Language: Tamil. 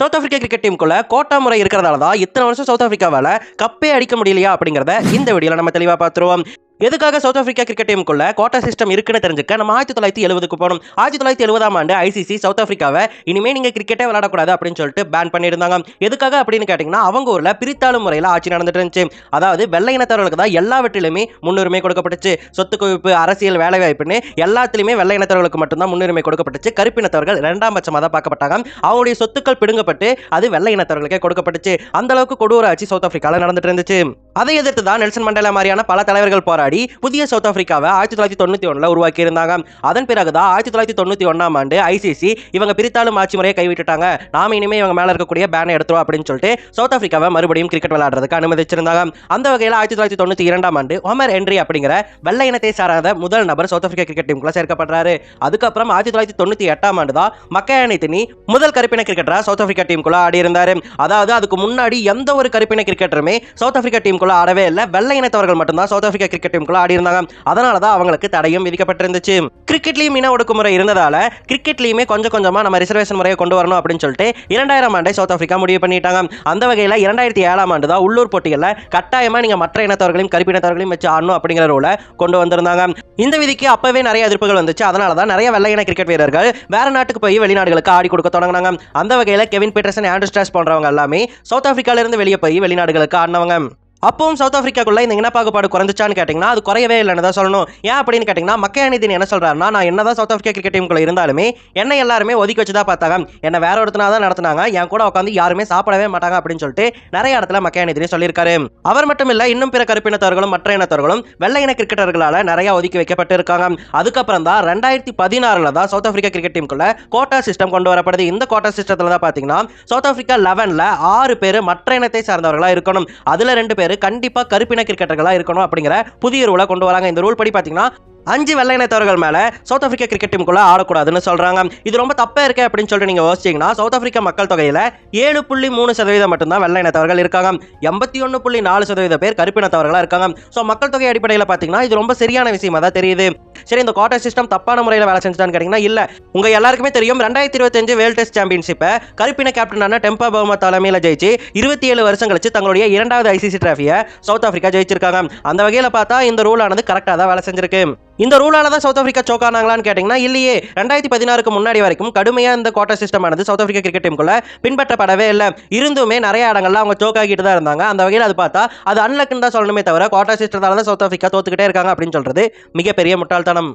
சவுத் ஆப்பிரிக்கா கிரிக்கெட் டீமுக்குள்ள கோட்டா முறை இருக்கிறதால தான் இத்தனை வருஷம் சவுத் ஆப்பிரிக்காவால கப்பே அடிக்க முடியலையா அப்படிங்கிறத இந்த வீடியோல நம்ம தெளிவா பார்த்துருவோம். எதுக்காக சவுத் ஆப்பிரிக்கா கிரிக்கெட் டீமுக்குள்ள கோட்டா சிஸ்டம் இருக்குன்னு தெரிஞ்சுக்க நம்ம ஆயிரத்தி தொள்ளாயிரத்தி எழுபதுக்கு போனோம். ஆயிரத்தி தொள்ளாயிரத்தி எழுபதாம் ஆண்டு ஐசிசி சவுத் ஆப்பிரிக்காவை இனிமே நீங்க கிரிக்கெட்டே விளையாடக்கூடாது அப்படின்னு சொல்லிட்டு பேன் பண்ணியிருந்தாங்க. எதுக்காக அப்படின்னு கேட்டிங்கன்னா அவங்க ஊரில் பிரித்தாளும் முறையில் ஆட்சி நடந்துட்டு இருந்துச்சு. அதாவது வெள்ளை இனத்தவர்களுக்கு தான் எல்லாவற்றிலுமே முன்னுரிமை கொடுக்கப்பட்டுச்சு. சொத்து குவிப்பு அரசியல் வேலைவாய்ப்புன்னு எல்லாத்துலேயுமே வெள்ளை இனத்தவர்களுக்கு மட்டும்தான் முன்னுரிமை கொடுக்கப்பட்டுச்சு. கருப்பினத்தவர்கள் இரண்டாம் பட்சமாக தான் பார்க்கப்பட்டாங்க. அவங்களுடைய சொத்துக்கள் பிடுங்கப்பட்டு அது வெள்ளை இனத்தவர்களுக்கே கொடுக்கப்பட்டுச்சு. அந்த அளவுக்கு கொடூர ஆட்சி சவுத் ஆஃப்ரிக்காவில் நடந்துட்டு இருந்துச்சு. அதை எதிர்த்து தான் நெல்சன் மண்டேலா மாதிரியான பல தலைவர்கள் போராடி புதிய சவுத் ஆப்பிரிக்காவை ஆயிரத்தி தொள்ளாயிரத்தி தொண்ணூத்தி ஒன்றில் உருவாக்கி இருந்தாங்க அதன் பிறகு தான் ஆயிரத்தி தொள்ளாயிரத்தி தொண்ணூத்தி ஒன்றாம் ஆண்டு ஐசிசி இவங்க பிரித்தாளும் ஆட்சி முறையை கைவிட்டுட்டாங்க. நாம இனிமே இவங்க மேல இருக்கக்கூடிய பேனை எடுத்துருவோம் அப்படின்னு சொல்லிட்டு சவுத் ஆப்பிரிக்காவை மறுபடியும் கிரிக்கெட் விளையாடுறதுக்கு அனுமதிச்சிருந்தாங்க. அந்த வகையில் ஆயிரத்தி தொள்ளாயிரத்தி தொண்ணூத்தி இரண்டாம் ஆண்டு ஒமர் என்ட்ரி அப்படிங்கிற வெள்ளை இனத்தை சாராத முதல் நபர் சவுத் ஆப்பிரிக்கா கிரிக்கெட் டீமுக்குள்ள சேர்க்கப்படுறாரு. அதுக்கப்புறம் ஆயிரத்தி தொள்ளாயிரத்தி தொண்ணூத்தி எட்டாம் ஆண்டு தான் மக்கயானி தினி முதல் கருப்பின கிரிக்கெட்டராக சவுத் ஆப்பிரிக்கா டீமுக்குள்ள ஆடி இருந்தாரு அதாவது அதுக்கு முன்னாடி எந்த ஒரு கருப்பின கிரிக்கெட்டருமே சவுத் ஆப்பிரிக்கா டீமுக்குள்ள ஆடவே இல்லை. வெள்ளை இனத்தவர்கள் மட்டும்தான் சவுத் ஆப்பிரிக்கா கிரிக்கெட் டீமுக்குள்ள ஆடி இருந்தாங்க அதனால தான் அவங்களுக்கு தடையும் விதிக்கப்பட்டிருந்துச்சு. கிரிக்கெட்லயும் இன ஒடுக்குமுறை இருந்ததால கிரிக்கெட்லயுமே கொஞ்சம் கொஞ்சமா நம்ம ரிசர்வேஷன் முறையை கொண்டு வரணும் அப்படின்னு சொல்லிட்டு இரண்டாயிரம் ஆண்டை சவுத் ஆப்பிரிக்கா முடிவு பண்ணிட்டாங்க. அந்த வகையில் இரண்டாயிரத்தி ஏழாம் ஆண்டு தான் உள்ளூர் போட்டிகளில் கட்டாயமா நீங்க மற்ற இனத்தவர்களையும் கருப்பினத்தவர்களையும் வச்சு ஆடணும் அப்படிங்கிற ரூலை கொண்டு வந்திருந்தாங்க. இந்த விதிக்கு அப்பவே நிறைய எதிர்ப்புகள் வந்துச்சு. அதனால தான் நிறைய வெள்ளை இன கிரிக்கெட் வீரர்கள் வேற நாட்டுக்கு போய் வெளிநாடுகளுக்கு ஆடி கொடுக்க தொடங்கினாங்க. அந்த வகையில் கெவின் பீட்டர்சன் ஆண்ட்ரூ ஸ்டாஸ் போன்றவங்க எல்லாமே சவுத் ஆப்பிரிக்கால இருந்து வெளியே போய் வெளிநாடுகளுக்கு ஆடினவங்க. அப்பவும் சவுத் ஆஃப்ரிக்காக்குள்ள இந்த இனப்பாகுபாடு குறைஞ்சிச்சான்னு கேட்டிங்கன்னா அது குறையவே இல்லைன்னு தான் சொல்லணும். ஏன் அப்படின்னு கேட்டிங்கன்னா மக்கள் என்ன சொல்கிறாருன்னா நான் என்னதான் சவுத் ஆஃப்ரிக்கா கிரிக்கெட் டீமுக்குள்ள இருந்தாலுமே என்ன எல்லாருமே ஒதுக்கி வச்சு தான் பார்த்தாங்க. என்ன வேற ஒருத்தனா தான் நடத்துனாங்க. என் கூட உட்காந்து யாருமே சாப்பிடவே மாட்டாங்க அப்படின்னு சொல்லிட்டு நிறைய இடத்துல மக்கள் சொல்லியிருக்காரு. அவர் மட்டும் இல்லை இன்னும் பிற கருப்பினத்தவர்களும் மற்ற இனத்தவர்களும் வெள்ளை இன கிரிக்கெட்டர்களால் நிறைய ஒதுக்கி வைக்கப்பட்டு இருக்காங்க அதுக்கப்புறம் தான் ரெண்டாயிரத்தி பதினாறுல தான் சவுத் ஆஃப்ரிக்கா கிரிக்கெட் டீமுக்குள்ள கோட்டா சிஸ்டம் கொண்டு வரப்படுது. இந்த கோட்டா சிஸ்டத்தில் தான் பார்த்தீங்கன்னா சவுத் ஆஃப்ரிக்கா லெவனில் ஆறு பேர் மற்ற இனத்தை சார்ந்தவர்களாக இருக்கணும். அதில் ரெண்டு பேர் கண்டிப்பா கருப்பின கிரிக்கெட்டர்களா இருக்கணும் அப்படிங்கிற புதிய ரூலை கொண்டு வராங்க. இந்த ரூல் படி பாத்தீங்கன்னா அஞ்சு வெள்ளை இனத்தவர்கள் மேலே சவுத் ஆப்பிரிக்கா கிரிக்கெட் டீமுக்குள்ள ஆடக்கூடாதுன்னு சொல்றாங்க. இது ரொம்ப தப்பா இருக்கு அப்படின்னு சொல்லிட்டு நீங்க யோசிச்சீங்கன்னா சவுத் ஆஃப்ரிக்கா மக்கள் தொகையில ஏழு புள்ளி மூணு சதவீதம் மட்டும்தான் வெள்ளை இனத்தவர்கள் இருக்காங்க. எண்பத்தி ஒன்று புள்ளி நாலு சதவீத பேர் கருப்பினத்தவர்களாக இருக்காங்க. ஸோ மக்கள் தொகை அடிப்படையில் பார்த்தீங்கன்னா இது ரொம்ப சரியான விஷயமா தான் தெரியுது. சரி இந்த கோட்டா சிஸ்டம் தப்பான முறையில் வேலை செஞ்சுட்டான்னு கேட்டிங்கன்னா இல்லை. உங்க எல்லாருக்குமே தெரியும் ரெண்டாயிரத்தி இருபத்தஞ்சு வேர்ல்ட் டெஸ்ட் சாம்பியன்ஷிப்பை கருப்பின கேப்டனான டெம்பா பவுமா தலைமையில் ஜெயிச்சு இருபத்தி ஏழு வருஷம் கழிச்சு தங்களுடைய இரண்டாவது ஐசிசி டிராஃபியை சவுத் ஆப்பிரிக்கா ஜெயிச்சிருக்காங்க. அந்த வகையில் பார்த்தா இந்த ரூல் ஆனது கரெக்டாக தான் வேலை செஞ்சிருக்கு. இந்த ரூலால தான் சவுத் ஆப்பிரிக்கா சோக் ஆனாங்களான்னு கேட்டிங்கன்னா இல்லையே. ரெண்டாயிரத்தி பதினாறுக்கு முன்னாடி வரைக்கும் கடுமையாக இந்த கோட்டா சிஸ்டம் ஆனது சவுத் ஆப்பிரிக்கா கிரிக்கெட் டீமுக்குள்ள பின்பற்றப்படவே இல்லை. இருந்துமே நிறைய இடங்கள்ல அவங்க சோக் ஆகிட்டு தான் இருந்தாங்க. அந்த வகையில் அது பார்த்தா அது அன்லக்குன்னு தான் சொல்லணுமே தவிர கோட்டா சிஸ்டத்தால தான் சவுத் ஆப்பிரிக்கா தோத்துக்கிட்டே இருக்காங்க அப்படின்னு சொல்றது மிகப்பெரிய முட்டாள்தனம்.